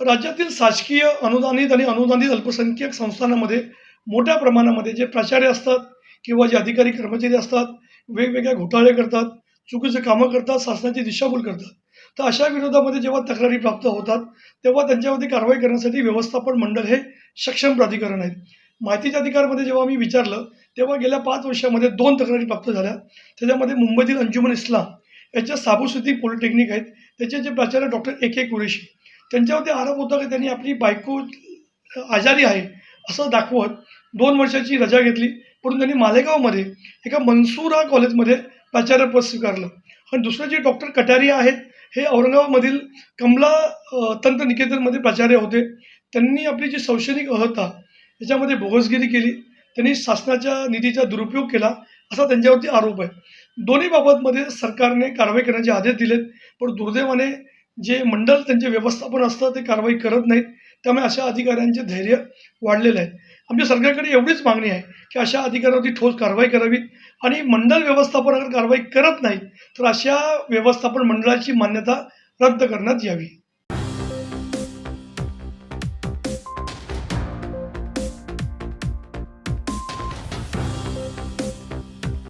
राज्यातील शासकीय अनुदानित आणि अनुदानित अल्पसंख्याक संस्थांमध्ये मोठ्या प्रमाणामध्ये जे प्राचार्य असतात किंवा जे अधिकारी कर्मचारी असतात वेगवेगळ्या घोटाळे करतात चुकीचे कामं करतात शासनाची दिशाभूल करतात. तर अशा विरोधामध्ये जेव्हा तक्रारी प्राप्त होतात तेव्हा त्यांच्यावरती कारवाई करण्यासाठी व्यवस्थापन मंडळ हे सक्षम प्राधिकरण आहे. माहितीच्या अधिकारमध्ये जेव्हा मी विचारलं तेव्हा गेल्या पाच वर्षामध्ये दोन तक्रारी प्राप्त झाल्या. त्याच्यामध्ये मुंबईतील अंजुमन इस्लाम याच्या साबुसुद्धी पॉलिटेक्निक आहेत त्याचे जे प्राचार्य डॉक्टर ए के कुरेशी त्यांच्यावरती आरोप होता की त्यांनी आपली बायको आजारी आहे असं दाखवत दोन वर्षाची रजा घेतली. परंतु त्यांनी मालेगावमध्ये एका मनसुरा कॉलेजमध्ये प्राचार्यपद स्वीकारलं. आणि दुसरे जे डॉक्टर कटारिया आहेत हे औरंगाबादमधील कमला तंत्र निकेतनमध्ये प्राचार्य होते. त्यांनी आपली जी शैक्षणिक अहता याच्यामध्ये बोगसगिरी केली. त्यांनी शासनाच्या निधीचा दुरुपयोग केला असा त्यांच्यावरती आरोप आहे. दोन्ही बाबतमध्ये सरकारने कारवाई करण्याचे आदेश दिलेत पण दुर्दैवाने जे मंडळ त्यांचे व्यवस्थापन असतं ते कारवाई करत नाहीत. त्यामुळे अशा अधिकाऱ्यांचे धैर्य वाढलेलं आहे. आमच्या सरकारकडे एवढीच मागणी आहे की अशा अधिकाऱ्यांवरती ठोस कारवाई करावी. आणि मंडळ व्यवस्थापन अगर कारवाई करत नाही तर अशा व्यवस्थापन मंडळाची मान्यता रद्द करण्यात यावी.